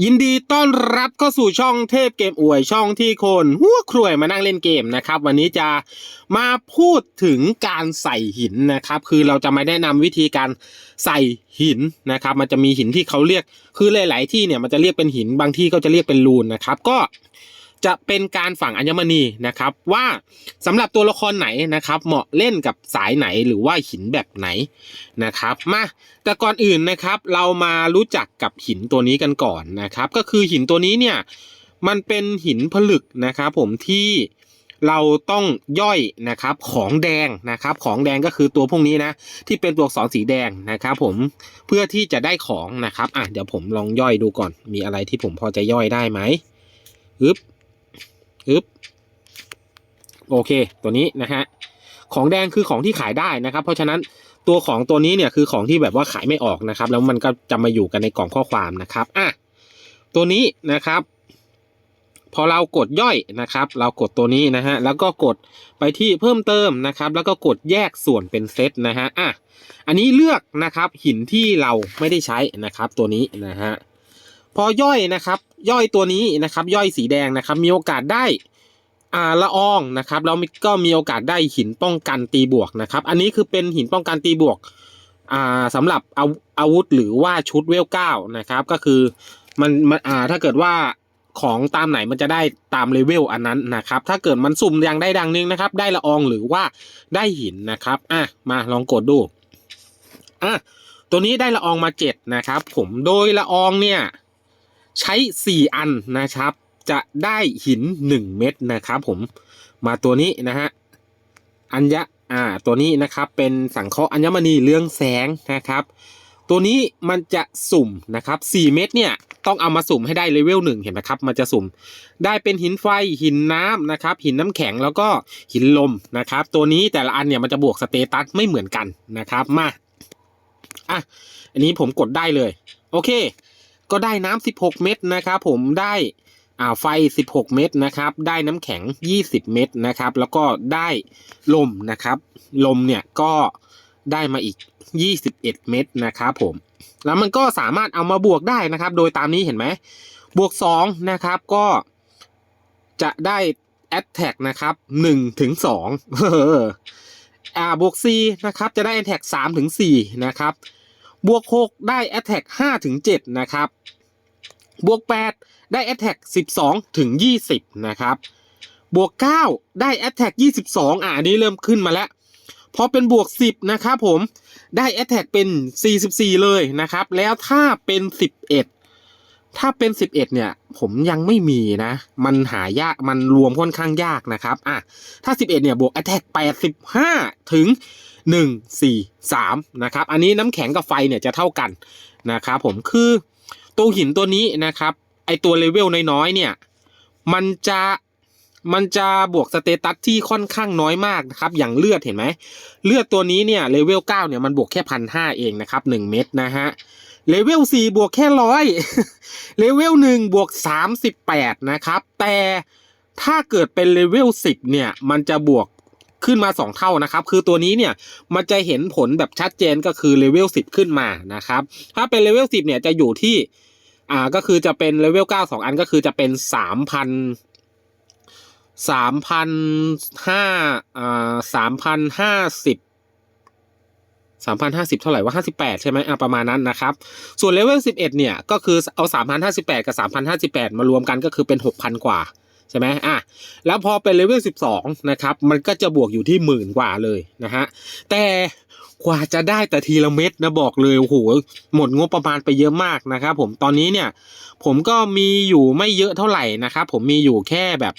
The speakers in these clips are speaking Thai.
ยินดีต้อนรับเข้าสู่ช่องเทพเกมอวยช่องที่คนหัวครวยมานั่งเล่นเกมนะครับ วันนี้จะมาพูดถึงการใส่หินนะครับ คือเราจะมาแนะนำวิธีการใส่หินนะครับ มันจะมีหินที่เขาเรียกคือหลาย ๆ ที่เนี่ยมันจะเรียกเป็นหินบางที่ก็จะเรียกเป็นรูนนะครับ ก็ จะเป็นการฝังอัญมณีนะครับว่าสำหรับตัวละครไหนนะครับ เหมาะเล่นกับสายไหนหรือว่าหินแบบไหนนะครับมาแต่ก่อนอื่นนะครับเรามารู้จักกับหินตัวนี้กันก่อนนะครับ ก็คือหินตัวนี้เนี่ยมันเป็นหินผลึกนะครับผมที่เราต้องย่อยนะครับของแดงนะครับของแดงก็คือตัวพวกนี้นะที่เป็นตัวอักษรสีแดงนะครับผมเพื่อที่จะได้ของนะครับอะเดี๋ยวผมลองย่อยดูก่อนมีอะไรที่ผมพอจะย่อยได้ไหมอึบ อึ๊บโอเค ตัวนี้นะฮะ ของแดงคือของที่ขายได้นะครับ เพราะฉะนั้นตัวของตัวนี้เนี่ยคือของที่แบบว่าขายไม่ออกนะครับ แล้วมันก็จะมาอยู่กันในกล่องข้อความนะครับอะตัวนี้นะครับ พอเรากดย่อยนะครับ เรากดตัวนี้นะฮะแล้วก็กดไปที่เพิ่มเติมนะครับ แล้วก็กดแยกส่วนเป็นเซตนะฮะอะอันนี้เลือกนะครับหินที่เราไม่ได้ใช้นะครับ ตัวนี้นะฮะพอย่อยนะครับ ย่อยตัวนี้นะครับ ย่อยสีแดงนะครับ มีโอกาสได้อาละอองนะครับแล้วก็มีโอกาสได้หินป้องกันตีบวกนะครับ อันนี้คือเป็นหินป้องกันตีบวกอ่าสำหรับอาอาวุธหรือว่าชุดเวลเก้านะครับ ก็คือมันมันอ่าถ้าเกิดว่าของตามไหนมันจะได้ตามเลเวลอันนั้นนะครับ ถ้าเกิดมันสุ่มอย่างได้ดังนึงนะครับ ได้ละอองหรือว่าได้หินนะครับอะมาลองกดดูอะตัวนี้ได้ละอองมาเจ็ดนะครับ ผมโดยละอองเนี่ย ใช้สี่อันนะครับ จะได้หินหนึ่งเม็ดนะครับผมมาตัวนี้นะฮะอัญญะอ่าตัวนี้นะครับเป็นสังเคราะห์อัญมณีเรืองแสงนะครับ ตัวนี้มันจะสุ่มนะครับ 4 เม็ดเนี่ยต้องเอามาสุ่มให้ได้เลเวลหนึ่งเห็นไหมครับ มันจะสุ่มได้เป็นหินไฟหินน้ำนะครับ หินน้ำแข็งแล้วก็หินลมนะครับ ตัวนี้แต่ละอันเนี่ยมันจะบวกสเตตัสไม่เหมือนกันนะครับมาอะอันนี้ผมกดได้เลย โอเค ก็ได้น้ำ16 เม็ดนะครับผมได้อ่าไฟ 16 เม็ดนะครับ ได้น้ำแข็ง 20 เม็ดนะครับ แล้วก็ได้ลมนะครับ ลมเนี่ยก็ได้มาอีก 21 เม็ดนะครับผม แล้วมันก็สามารถเอามาบวกได้นะครับ โดยตามนี้เห็นไหมบวก 2 นะครับก็จะได้ Attack นะครับ1ถึง2อออ่าบวก4นะครับ จะได้ Attack 3ถึง4นะครับ บวก 6 ได้ Attack 5ถึง7นะครับ บวก 8 ได้ Attack 12ถึง20 นะครับ บวก 9 ได้ Attack 22 อ่าอันนี้เริ่มขึ้นมาแล้ว พอเป็นบวก 10 นะครับผม ได้ Attack เป็น 44 เลยนะครับ แล้วถ้าเป็น 11 ถ้าเป็น 11 เนี่ย ผมยังไม่มีนะ มันหายาก มันรวมค่อนข้างยากนะครับ อะ ถ้า 11 เนี่ย บวก Attack 85 ถึง 1 4 3นะครับอันนี้น้ำแข็งกับไฟเนี่ยจะเท่ากันนะครับผมคือตัวหินตัวนี้นะครับไอตัวเลเวลน้อยๆเนี่ยมันจะมันจะบวกสเตตัสที่ค่อนข้างน้อยมากนะครับ อย่างเลือดเห็นไหมเลือดตัวนี้เนี่ยเลเวล9เนี่ยมันบวกแค่พันห้าเองนะครับ 1 เม็ดนะฮะเลเวล4บวกแค่ร้อยเลเวล1บวก38นะครับแต่ถ้าเกิดเป็นเลเวล10เนี่ยมันจะบวก ขึ้นมา 2 เท่านะครับ คือตัวนี้เนี่ยมันจะเห็นผลแบบชัดเจนก็คือเลเวล10 ขึ้นมานะครับ ถ้าเป็นเลเวล10เนี่ยจะอยู่ที่อ่าก็คือจะเป็นเลเวล9 2 อันก็คือจะเป็น 3,000สามพันห้าอ่าสามพันห้าสิบสามพันห้าสิบเท่าไหร่ว่าห้าสิบแปดใช่ไหมอ่าประมาณนั้นนะครับ ส่วนเลเวลสิบเอ็ดเนี่ย ก็คือเอาสามพันห้าสิบแปดกับสามพันห้าสิบแปดมารวมกันก็คือเป็นหกพันกว่า ใช่ไหมอะแล้วพอเป็นเลเวลสิบสองนะครับ มันก็จะบวกอยู่ที่หมื่นกว่าเลยนะฮะ แต่กว่าจะได้แต่ทีละเม็ดนะบอกเลยโอ้โหหมดงบประมาณไปเยอะมากนะครับผมตอนนี้เนี่ย ผมก็มีอยู่ไม่เยอะเท่าไหร่นะครับผมมีอยู่แค่แบบ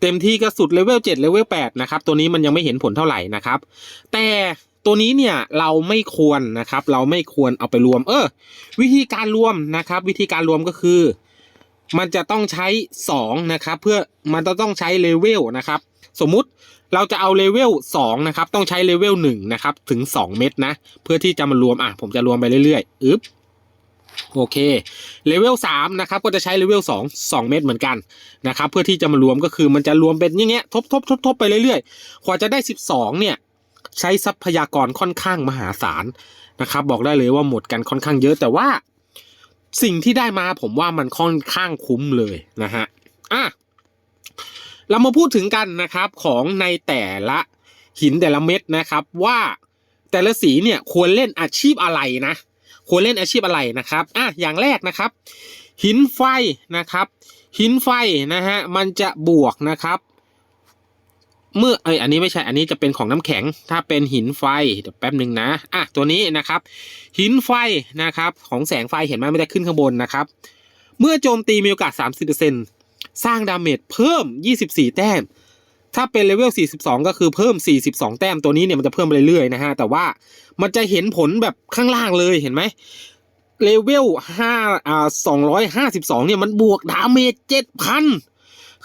เต็มที่ก็สุดเลเวล7เลเวล8นะครับ ตัวนี้มันยังไม่เห็นผลเท่าไหร่นะครับ แต่ตัวนี้เนี่ยเราไม่ควรนะครับ เราไม่ควรเอาไปรวม เออ วิธีการรวมนะครับ วิธีการรวมก็คือ มันจะต้องใช้ 2 นะครับ เพื่อมันจะต้องใช้เลเวลนะครับ สมมุติเราจะเอาเลเวล2นะครับ ต้องใช้เลเวล1นะครับ ถึง 2 เม็ดนะ เพื่อที่จะมารวม อะ ผมจะรวมไปเรื่อยๆ อึ๊บ โอเค เลเวลสามนะครับ ก็จะใช้เลเวลสองสองเม็ดเหมือนกันนะครับ เพื่อที่จะมารวมก็คือมันจะรวมเป็นอย่างเงี้ย ทบทบทบทบไปเรื่อยๆ กว่าจะได้สิบสองเนี่ย ใช้ทรัพยากรค่อนข้างมหาศาลนะครับ บอกได้เลยว่าหมดกันค่อนข้างเยอะ แต่ว่า สิ่งที่ได้มาผมว่ามันค่อนข้างคุ้มเลยนะฮะอะเรามาพูดถึงกันนะครับของในแต่ละหินแต่ละเม็ดนะครับว่าแต่ละสีเนี่ยควรเล่นอาชีพอะไรนะ ควรเล่นอาชีพอะไรนะครับอะอย่างแรกนะครับ หินไฟนะครับ หินไฟนะฮะมันจะบวกนะครับ เมื่อเอ้ยอันนี้ไม่ใช่อันนี้จะเป็นของน้ำแข็ง ถ้าเป็นหินไฟเดี๋ยวแป๊บหนึ่งนะอะตัวนี้นะครับ หินไฟนะครับ ของแสงไฟเห็นไหมไม่ได้ขึ้นข้างบนนะครับ เมื่อโจมตีมีโอกาส 30%สร้างดาเมจเพิ่ม 24 แต้ม ถ้าเป็นเลเวล 42 ก็คือเพิ่ม 42 แต้มตัวนี้เนี่ยมันจะเพิ่มไปเรื่อยๆนะฮะแต่ว่ามันจะเห็นผลแบบข้างล่างเลยเห็นไหมเลเวล5อ่า252เนี่ยมันบวกดาเมจ7,000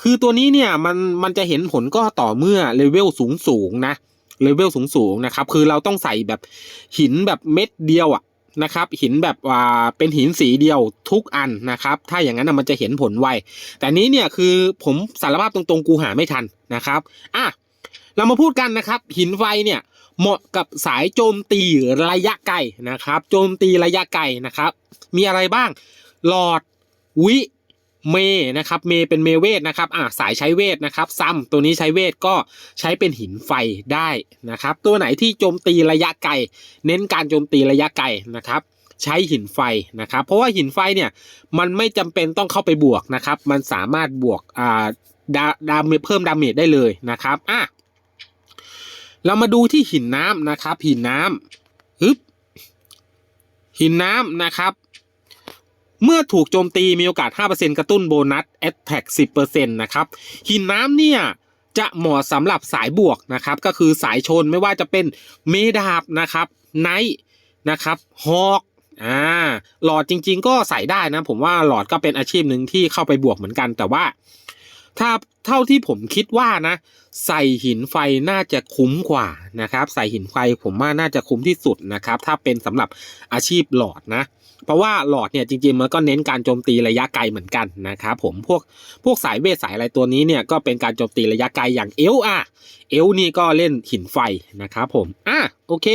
คือตัวนี้เนี่ยมันมันจะเห็นผลก็ต่อเมื่อเลเวลสูงสูงนะเลเวลสูงสูงนะครับ คือเราต้องใส่แบบหินแบบเม็ดเดียวอะนะครับ หินแบบว่าเป็นหินสีเดียวทุกอันนะครับ ถ้าอย่างนั้นนะมันจะเห็นผลไว แต่นี้เนี่ยคือผมสารภาพตรงๆกูหาไม่ทันนะครับอะเรามาพูดกันนะครับ หินไฟเนี่ยเหมาะกับสายโจมตีระยะไกลนะครับ โจมตีระยะไกลนะครับ มีอะไรบ้าง หลอดวิ เมนะครับเมเป็นเมเวทนะครับอ่าสายใช้เวทนะครับซ้ำตัวนี้ใช้เวทก็ใช้เป็นหินไฟได้นะครับ ตัวไหนที่โจมตีระยะไกล เน้นการโจมตีระยะไกลนะครับใช้หินไฟนะครับ เพราะว่าหินไฟเนี่ยมันไม่จำเป็นต้องเข้าไปบวกนะครับ มันสามารถบวกอ่าดาดาเมเพิ่มดาเมจได้เลยนะครับอะเรามาดูที่หินน้ำนะครับ หินน้ำฮึบหินน้ำนะครับ เมื่อถูกโจมตีมีโอกาส 5%กระตุ้นโบนัส Attack 10%นะครับหินน้ำเนี่ยจะเหมาะสำหรับสายบวกนะครับก็คือสายชนไม่ว่าจะเป็นเมดาบนะครับไนท์นะครับฮอกอ่าหลอดจริง ๆ ก็ใส่ได้นะ ผมว่าหลอดก็เป็นอาชีพหนึ่งที่เข้าไปบวกเหมือนกัน แต่ว่า ถ้าเท่าที่ผมคิดว่านะ ใส่หินไฟน่าจะคุ้มกว่านะครับ ใส่หินไฟผมว่าน่าจะคุ้มที่สุดนะครับ ถ้าเป็นสำหรับอาชีพหลอดนะ เพราะว่าหลอดเนี่ยจริงๆมันก็เน้นการโจมตีระยะไกลเหมือนกันนะครับผมพวกพวกสายเวทสายอะไรตัวนี้เนี่ยก็เป็นการโจมตีระยะไกลอย่างเอลอะเอลนี่ก็เล่นหินไฟนะครับผมอะโอเค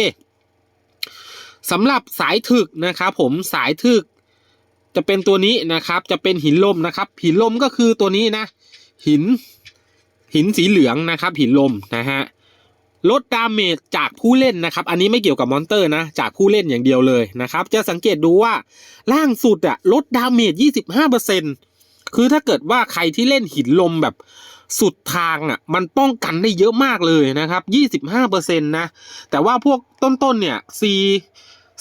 สำหรับสายถึกนะครับผมสายถึกจะเป็นตัวนี้นะครับ จะเป็นหินลมนะครับหินลมก็คือตัวนี้นะ หินหินสีเหลืองนะครับ หินลมนะฮะ ลดดาเมจจากผู้เล่นนะครับ อันนี้ไม่เกี่ยวกับมอนเตอร์นะ จากผู้เล่นอย่างเดียวเลยนะครับ จะสังเกตดูว่าล่างสุดอะลดดาเมจ 25%คือถ้าเกิดว่าใครที่เล่นหินลมแบบสุดทางอะมันป้องกันได้เยอะมากเลยนะครับ 25%นะ แต่ว่าพวกต้นๆเนี่ย C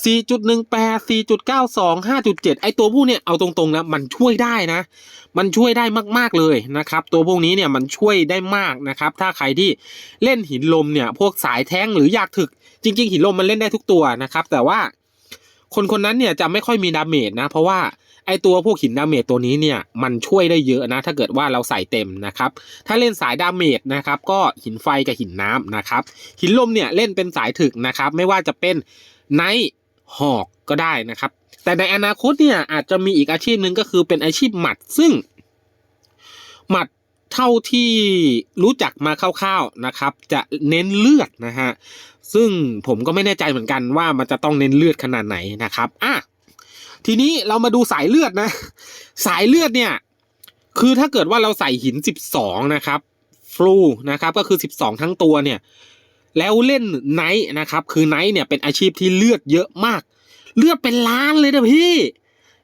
4.18 4.92 5.7 ไอตัวพวกเนี้ยเอาตรงๆนะมันช่วยได้นะ มันช่วยได้มากๆเลยนะครับ ตัวพวกนี้เนี่ยมันช่วยได้มากนะครับ ถ้าใครที่เล่นหินลมเนี่ยพวกสายแท้งหรืออยากถึก จริง ๆ หินลมมันเล่นได้ทุกตัวนะครับ แต่ว่าคนคนนั้นเนี่ยจะไม่ค่อยมีดาเมจนะ เพราะว่าไอตัวพวกหินดาเมจตัวนี้เนี่ยมันช่วยได้เยอะนะ ถ้าเกิดว่าเราใส่เต็มนะครับ ถ้าเล่นสายดาเมจนะครับ ก็หินไฟกับหินน้ำนะครับ หินลมเนี่ยเล่นเป็นสายถึกนะครับ ไม่ว่าจะเป็นไนท์ หอกก็ได้นะครับ แต่ในอนาคตเนี่ยอาจจะมีอีกอาชีพหนึ่งก็คือเป็นอาชีพหมัดซึ่ง หมัดเท่าที่รู้จักมาคร่าวๆนะครับ จะเน้นเลือดนะฮะซึ่งผมก็ไม่แน่ใจเหมือนกันว่ามันจะต้องเน้นเลือดขนาดไหนนะครับอะทีนี้เรามาดูสายเลือดนะ สายเลือดเนี่ย คือถ้าเกิดว่าเราใส่หิน 12 นะครับฟลูนะครับก็คือ 12 ทั้งตัวเนี่ย แล้วเล่นไนท์นะครับ คือไนท์เนี่ยเป็นอาชีพที่เลือดเยอะมาก เลือดเป็นล้านเลยนะพี่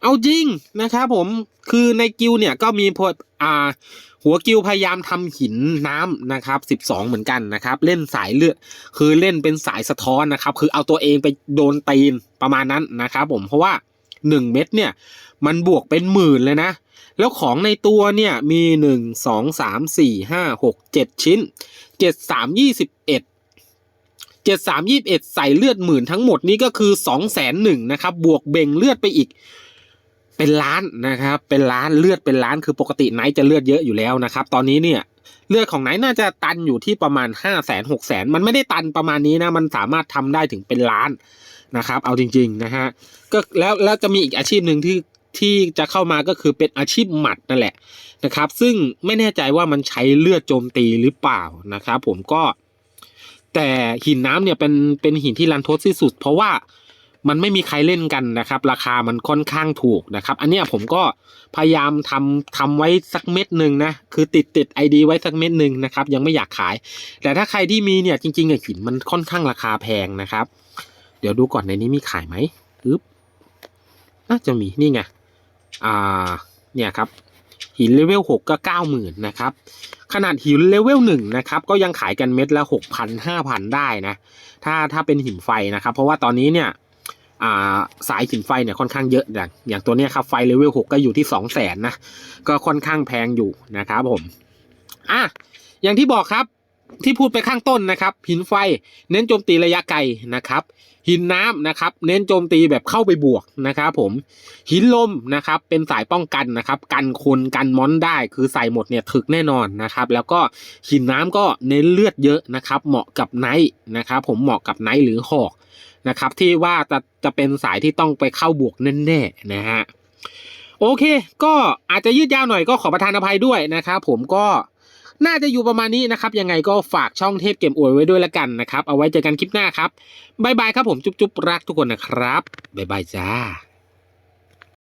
เอาจริงนะครับผมคือในกิลเนี่ยก็มีพวกอ่าหัวกิลพยายามทำหินน้ำนะครับ 12 เหมือนกันนะครับ เล่นสายเลือด คือเล่นเป็นสายสะท้อนนะครับ คือเอาตัวเองไปโดนตีนประมาณนั้นนะครับ ผม เพราะว่า 1 เม็ดเนี่ย มันบวกเป็นหมื่นเลยนะ แล้วของในตัวเนี่ยมี 1 2 3 4 5 6 7 ชิ้น 7 3 21 เจ็ดสามยี่เอ็ดใส่เลือดหมื่นทั้งหมดนี้ก็คือสองแสนหนึ่งนะครับ บวกเบ่งเลือดไปอีก เป็นล้านนะครับ เป็นล้านเลือดเป็นล้านคือปกติไนท์จะเลือดเยอะอยู่แล้วนะครับ ตอนนี้เนี่ยเลือดของไนท์น่าจะตันอยู่ที่ประมาณห้าแสนหกแสนมันไม่ได้ตันประมาณนี้นะ มันสามารถทำได้ถึงเป็นล้านนะครับ เอาจริงๆนะฮะ ก็แล้วแล้วจะมีอีกอาชีพหนึ่งที่ที่จะเข้ามาก็คือเป็นอาชีพหมัดนั่นแหละนะครับ ซึ่งไม่แน่ใจว่ามันใช้เลือดโจมตีหรือเปล่านะครับ ผมก็ แต่หินน้ำเนี่ยเป็นเป็นหินที่รันทดที่สุด เพราะว่ามันไม่มีใครเล่นกันนะครับ ราคามันค่อนข้างถูกนะครับ อันเนี้ยผมก็พยายามทำทำไว้สักเม็ดหนึ่งนะ คือติดติดไอดีไว้สักเม็ดหนึ่งนะครับ ยังไม่อยากขาย แต่ถ้าใครที่มีเนี่ยจริงๆไอหินมันค่อนข้างราคาแพงนะครับ เดี๋ยวดูก่อนในนี้มีขายไหมอึ๊บน่าจะมีนี่ไงอ่าเนี่ยครับ หินเลเวลหกก็เก้าหมื่นนะครับขนาดหินเลเวลหนึ่งนะครับก็ยังขายกันเม็ดละหกพันห้าพันได้นะถ้าถ้าเป็นหินไฟนะครับเพราะว่าตอนนี้เนี่ยาสายหินไฟเนี่ยค่อนข้างเยอะอย่างอย่างตัวนี้ครับไฟเลเวลหกก็อยู่ที่สองแสนนะก็ค่อนข้างแพงอยู่นะครับผมอะอย่างที่บอกครับ ที่พูดไปข้างต้นนะครับ หินไฟเน้นโจมตีระยะไกลนะครับ หินน้ำนะครับ เน้นโจมตีแบบเข้าไปบวกนะครับผมหินลมนะครับ เป็นสายป้องกันนะครับ กันคนกันมอนได้คือใส่หมดเนี่ยถึกแน่นอนนะครับ แล้วก็หินน้ำก็เน้นเลือดเยอะนะครับ เหมาะกับไนท์นะครับ ผมเหมาะกับไนท์หรือหอกนะครับ ที่ว่าจะจะเป็นสายที่ต้องไปเข้าบวกแน่ๆนะฮะโอเค ก็อาจจะยืดยาวหน่อยก็ขอประทานอภัยด้วยนะครับผมก็ น่าจะอยู่ประมาณนี้นะครับ ยังไงก็ฝากช่องเทพเกมอวยไว้ด้วยละกันนะครับ เอาไว้เจอกันคลิปหน้าครับบ๊ายบายครับผมจุ๊บๆรักทุกคนนะครับบ๊ายบายจ้า